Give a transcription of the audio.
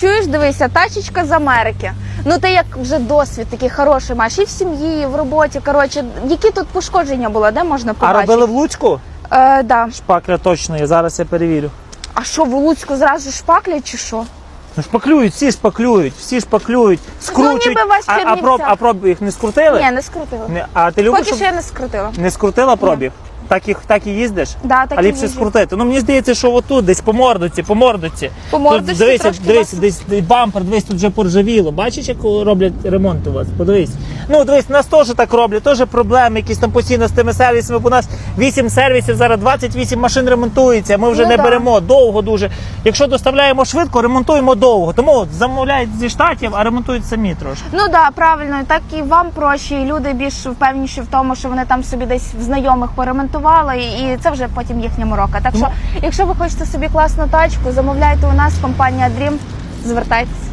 Чуєш, дивися, тачечка з Америки. Ну ти як вже досвід такий хороший маєш і в сім'ї, і в роботі. Коротше, які тут пошкодження було, де можна А робили в Луцьку? Е, да. Шпакля точно є, зараз я перевірю. А що, в Луцьку зразу шпаклять чи що? Ну шпаклюють, всі шпаклюють, всі шпаклюють, скручують. ніби вас а, а, проб, а проб їх не скрутили? Ні, не скрутила. Не, а ти любиш, Поки щоб що я не скрутила. не скрутила пробіг? Так і, так і їздиш? Да, так а і ліпше їжджу. скрутити. Ну мені здається, що отут, десь по мордоці, по мордоці. По Тут, дивись, трошки дивись, десь бампер, дивись, тут вже поржавіло. Бачиш, як роблять ремонт у вас? Подивись. Ну, дивись, нас теж так роблять, теж проблеми якісь там постійно з тими сервісами. Бо у нас 8 сервісів, зараз 28 машин ремонтується. Ми вже Ну не да. беремо довго дуже. Якщо доставляємо швидко, ремонтуємо довго. Тому замовляють зі штатів, а ремонтують самі трошки. Ну да, правильно, і так і вам проще, і люди більш впевніші в тому, що вони там собі десь в знайомих поремонтували, і це вже потім їхня морока. Так що, якщо ви хочете собі класну тачку, замовляйте у нас компанія Dream, звертайтеся.